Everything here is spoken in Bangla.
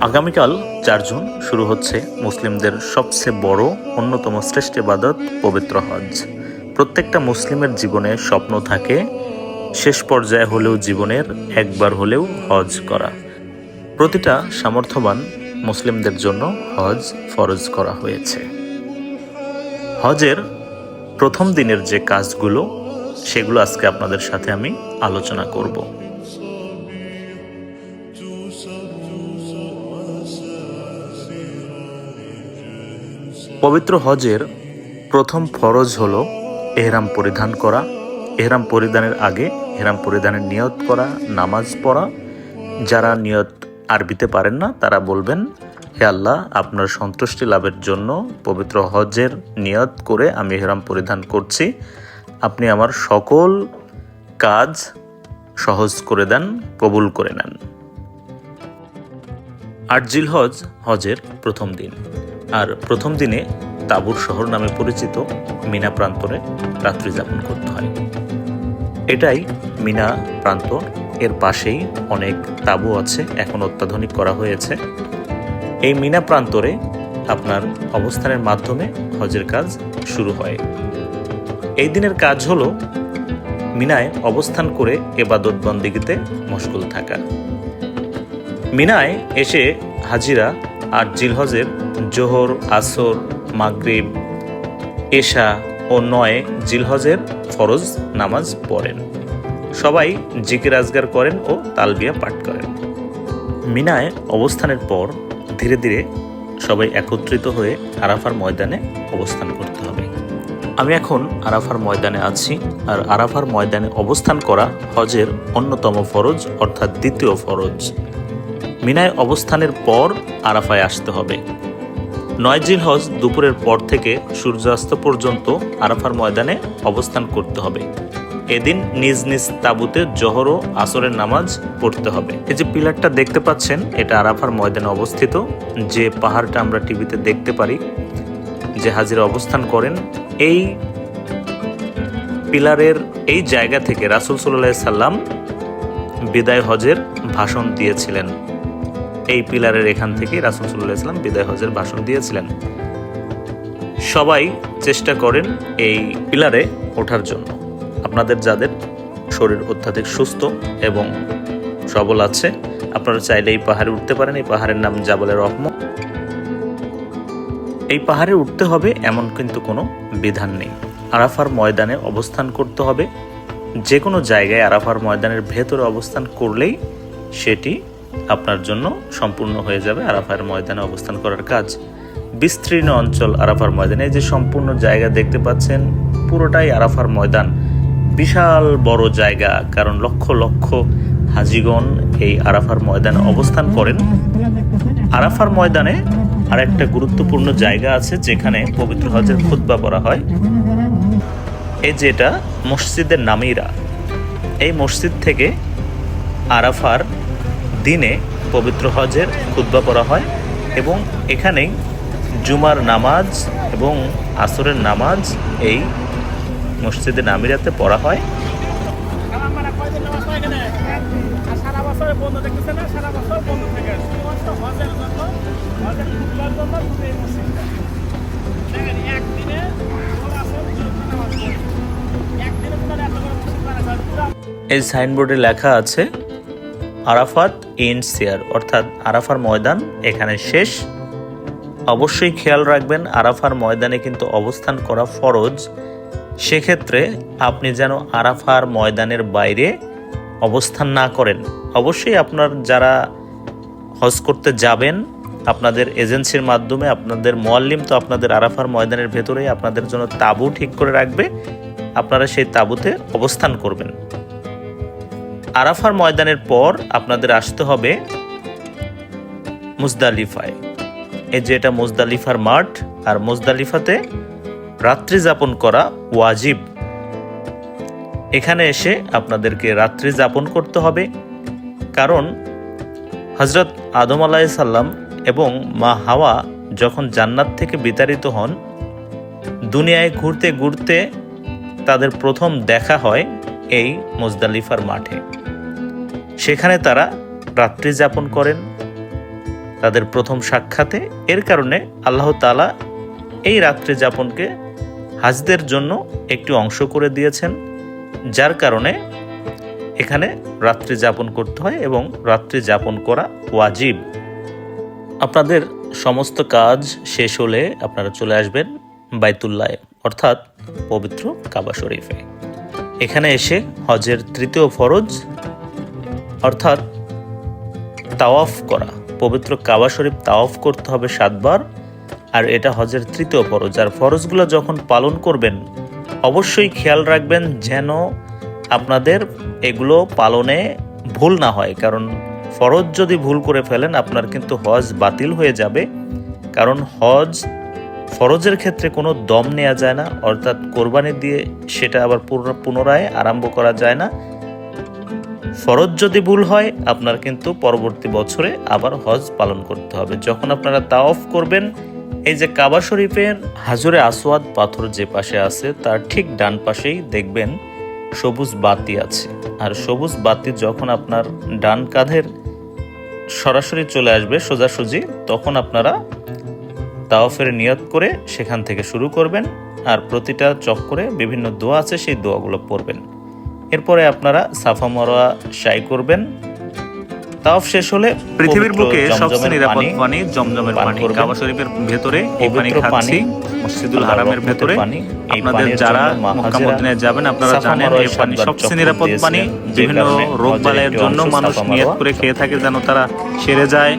আগামীকাল চার জুন শুরু হচ্ছে মুসলিমদের সবচেয়ে বড়, অন্যতম শ্রেষ্ঠ ইবাদত, পবিত্র হজ। প্রত্যেকটা মুসলিমের জীবনে স্বপ্ন থাকে, শেষ পর্যায়ে হলেও জীবনের একবার হলেও হজ করা। প্রতিটা সামর্থ্যবান মুসলিমদের জন্য হজ ফরজ করা হয়েছে। হজের প্রথম দিনের যে কাজগুলো, সেগুলো আজকে আপনাদের সাথে আমি আলোচনা করব। পবিত্র হজের প্রথম ফরজ হলো এহরাম পরিধান করা। এহরাম পরিধানের আগে এহরাম পরিধানের নিয়ত করা, নামাজ পড়া। যারা নিয়ত আরবিতে পারেন না, তারা বলবেন, হে আল্লাহ, আপনার সন্তুষ্টি লাভের জন্য পবিত্র হজের নিয়ত করে আমি এহরাম পরিধান করছি। আপনি আমার সকল কাজ সহজ করে দেন, কবুল করে নেন। আটজিল হজ হজের প্রথম দিন। আর প্রথম দিনে তাবুর শহর নামে পরিচিত মিনা প্রান্তরে রাত্রি যাপন করতে হয়। এটাই মিনা প্রান্তর এর পাশেই অনেক তাবু আছে, এখন অত্যাধুনিক করা হয়েছে। এই মিনা প্রান্তরে আপনার অবস্থানের মাধ্যমে হজের কাজ শুরু হয়। এই দিনের কাজ হলো মিনায় অবস্থান করে এবাদত বন্দিগিতে মশগুল থাকা। মিনায় এসে হাজিরা আর জিলহজের জোহর, আসর, মাগরিব, এশা ও নয় জিলহজের ফরজ নামাজ পড়েন। সবাই জিকির আজগার করেন ও তালবিয়া পাঠ করেন। মিনায় অবস্থানের পর ধীরে ধীরে সবাই একত্রিত হয়ে আরাফার ময়দানে অবস্থান করতে হবে। আমি এখন আরাফার ময়দানে আছি আর আরাফার ময়দানে অবস্থান করা হজের অন্যতম ফরজ অর্থাৎ দ্বিতীয় ফরজ। মিনায় অবস্থানের পর আরাফায় আসতে হবে। নয় জিল হজ দুপুরের পর থেকে সূর্যাস্ত পর্যন্ত আরাফার ময়দানে অবস্থান করতে হবে। এদিন নিজ নিজ তাবুতে জহর ও আসরের নামাজ পড়তে হবে। এই যে পিলারটা দেখতে পাচ্ছেন, এটা আরাফার ময়দানে অবস্থিত। যে পাহাড়টা আমরা টিভিতে দেখতে পারি, যে হাজিরা অবস্থান করেন, এই পিলারের এই জায়গা থেকে রাসুল সাল্লাম বিদায় হজের ভাষণ দিয়েছিলেন। এই পিলারের এখান থেকে রাসুল সাল্লাহ ইসলাম বিদায় হজের ভাষণ দিয়েছিলেন। সবাই চেষ্টা করেন এই পিলারে ওঠার জন্য। আপনাদের যাদের শরীর অত্যাধিক সুস্থ এবং সবল আছে, আপনারা চাইলে এই পাহাড়ে উঠতে পারেন। এই পাহাড়ের নাম জাবলের রহম। এই পাহাড়ে উঠতে হবে এমন কিন্তু কোনো বিধান নেই। আরাফার ময়দানে অবস্থান করতে হবে। যে কোনো জায়গায় আরাফার ময়দানের ভেতরে অবস্থান করলেই সেটি আপনার জন্য সম্পূর্ণ হয়ে যাবে আরাফার ময়দানে অবস্থান করার কাজ। বিস্তীর্ণ অঞ্চল আরাফার ময়দানে যে সম্পূর্ণ জায়গা দেখতে পাচ্ছেন, পুরোটাই আরাফার ময়দান। বিশাল বড় জায়গা, কারণ লক্ষ লক্ষ হাজিগণ এই আরাফার ময়দানে অবস্থান করেন। আরাফার ময়দানে আরেকটা গুরুত্বপূর্ণ জায়গা আছে, যেখানে পবিত্র হজের খুতবা করা হয়। এই যেটা মসজিদের নামিরা। এই মসজিদ থেকে আরাফার দিনে পবিত্র হজের খুতবা পড়া হয় এবং এখানেই জুমার নামাজ এবং আসরের নামাজ এই মসজিদে নামিরাতে পড়া হয়। এই সাইনবোর্ডে লেখা আছে আরাফাত সিয়ার, অর্থাৎ আরাফার ময়দান এখানে শেষ। অবশ্যই খেয়াল রাখবেন, আরাফার ময়দানে কিন্তু অবস্থান করা ফরজ। সেক্ষেত্রে আপনি যেন আরাফার ময়দানের বাইরে অবস্থান না করেন। অবশ্যই আপনার যারা হজ করতে যাবেন, আপনাদের এজেন্সির মাধ্যমে, আপনাদের মোয়াল্লিম তো আপনাদের আরাফার ময়দানের ভেতরেই আপনাদের জন্য তাঁবু ঠিক করে রাখবে। আপনারা সেই তাঁবুতে অবস্থান করবেন। আরাফার ময়দানের পর আপনাদের আসতে হবে মুজদালিফায়। এই যে এটা মুজদালিফার মাঠ, আর মুজদালিফাতে রাত্রি যাপন করা ওয়াজিব। এখানে এসে আপনাদেরকে রাত্রি যাপন করতে হবে, কারণ হজরত আদম আলাহ সাল্লাম এবং মা হাওয়া যখন জান্নাত থেকে বিতাড়িত হন, দুনিয়ায় ঘুরতে ঘুরতে তাদের প্রথম দেখা হয় এই মুজদালিফার মাঠে। সেখানে তারা রাত্রি যাপন করেন। তাদের প্রথম সাক্ষাতে এর কারণে আল্লাহ তালা এই রাত্রি যাপনকে হাজদের জন্য একটি অংশ করে দিয়েছেন, যার কারণে এখানে রাত্রি যাপন করতে হয় এবং রাত্রি যাপন করা ওয়াজিব। আপনাদের সমস্ত কাজ শেষ হলে আপনারা চলে আসবেন বাইতুল্লায় অর্থাৎ পবিত্র কাবা শরীফে। এখানে এসে হজের তৃতীয় ফরজ, অর্থাৎ তাওয়াফ করা। পবিত্র কাবা শরীফ তাওয়াফ করতে হবে সাতবার, আর এটা হজের তৃতীয় ফরজ। আর ফরজগুলো যখন পালন করবেন, অবশ্যই খেয়াল রাখবেন যেন আপনাদের এগুলো পালনে ভুল না হয়। কারণ ফরজ যদি ভুল করে ফেলেন, আপনার কিন্তু হজ বাতিল হয়ে যাবে। কারণ হজ ফরজের ক্ষেত্রে কোনো দম নেওয়া যায় না, অর্থাৎ কোরবানি দিয়ে সেটা আবার পুনর- পুনরায় আরম্ভ করা যায় না। ফরজ যদি ভুল হয়, আপনার কিন্তু পরবর্তী বছরে আবার হজ পালন করতে হবে। যখন আপনারা তা অফ করবেন, এই যে কাবা শরীফের হাজরে আসওয়াদ পাথর যে পাশে আছে, তার ঠিক ডান পাশেই দেখবেন সবুজ বাতি আছে। আর সবুজ বাতি যখন আপনার ডান কাঁধের সরাসরি চলে আসবে সোজাসুজি, তখন আপনারা তাওয়াফের নিয়ত করে সেখান থেকে শুরু করবেন আর প্রতিটা চক্করে বিভিন্ন দোয়া আছে সেই দোয়াগুলো পড়বেন। এরপরে আপনারা সাফা মরোয়া সাই করবেন। তাওয়াফ শেষ হলে পৃথিবীর বুকে সবচেয়ে নিরাপদ পানি জমজমের পান। কাবা শরীফের ভেতরে এই পানি খাচ্ছি। মসজিদুল হারামের ভেতরে আপনাদের যারা মক্কা মদিনায় যাবেন আপনারা জানেন এই পানি সবচেয়ে নিরাপদ পানি। বিভিন্ন রোগ বালাইয়ের জন্য মানুষ নিয়ত করে খেয়ে থাকে যেন তারা সেরে যায়।